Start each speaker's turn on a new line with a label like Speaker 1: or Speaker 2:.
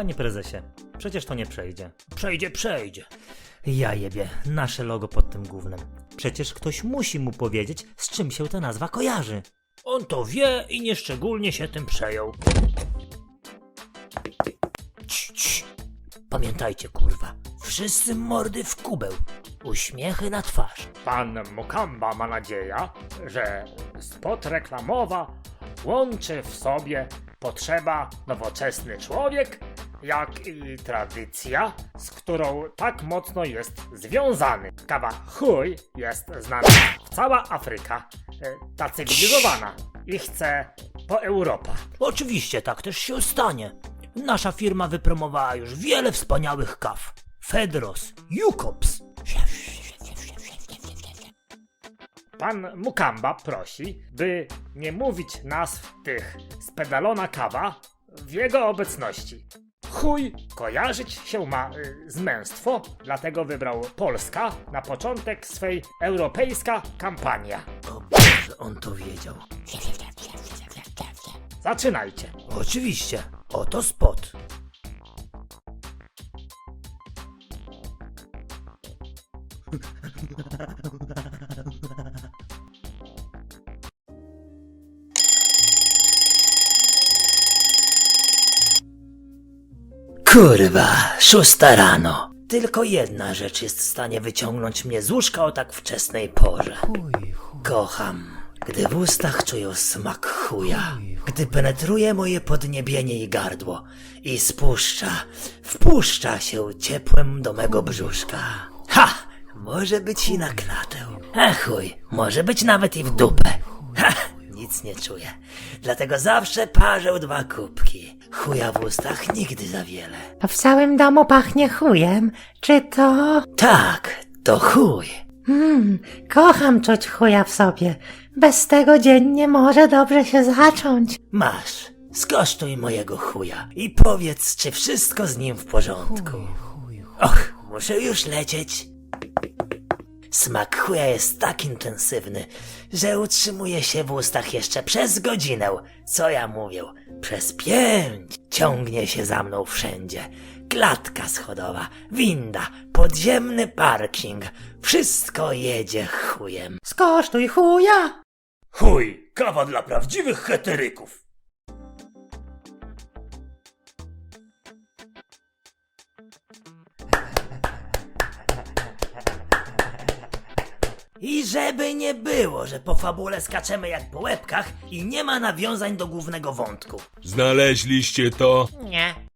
Speaker 1: Panie prezesie, przecież to nie przejdzie. Przejdzie, przejdzie. Ja jebie, nasze logo pod tym głównym. Przecież ktoś musi mu powiedzieć, z czym się ta nazwa kojarzy. On to wie i nieszczególnie się tym przejął. Cii, cii. Pamiętajcie, kurwa, wszyscy mordy w kubeł, uśmiechy na twarz.
Speaker 2: Pan Mukamba ma nadzieję, że spot reklamowa łączy w sobie potrzeba nowoczesny człowiek, jak i tradycja, z którą tak mocno jest związany. Kawa chuj jest znana cała Afryka, e, ta cywilizowana i chce po Europa.
Speaker 1: Oczywiście tak też się stanie. Nasza firma wypromowała już wiele wspaniałych kaw. Fedros, Jukops.
Speaker 2: Pan Mukamba prosi, by nie mówić nazw tych z pedalona kawa w jego obecności. Chuj kojarzyć się ma y, z męstwo, dlatego wybrał Polska na początek swej europejska kampania.
Speaker 1: O Boże, on to wiedział.
Speaker 2: Zaczynajcie.
Speaker 1: Oczywiście, oto spot. Kurwa, szósta rano. Tylko jedna rzecz jest w stanie wyciągnąć mnie z łóżka o tak wczesnej porze. Kocham, gdy w ustach czuję smak chuja, gdy penetruje moje podniebienie i gardło i spuszcza, wpuszcza się ciepłem do mego brzuszka. Ha! Może być i na klatę. A chuj, może być nawet i w dupę. Ha! Nic nie czuję. Dlatego zawsze parzę dwa kubki. Chuja w ustach nigdy za wiele.
Speaker 3: To w całym domu pachnie chujem. Czy to...
Speaker 1: Tak, to chuj.
Speaker 3: Hmm, kocham czuć chuja w sobie. Bez tego dzień nie może dobrze się zacząć.
Speaker 1: Masz, skosztuj mojego chuja i powiedz, czy wszystko z nim w porządku. Och, muszę już lecieć. Smak chuja jest tak intensywny, że utrzymuje się w ustach jeszcze przez godzinę. Co ja mówię? Przez pięć. Ciągnie się za mną wszędzie. Klatka schodowa, winda, podziemny parking. Wszystko jedzie chujem.
Speaker 3: Skosztuj chuja!
Speaker 2: Chuj, kawa dla prawdziwych heteryków.
Speaker 1: I żeby nie było, że po fabule skaczemy jak po łebkach i nie ma nawiązań do głównego wątku.
Speaker 4: Znaleźliście to?
Speaker 3: Nie.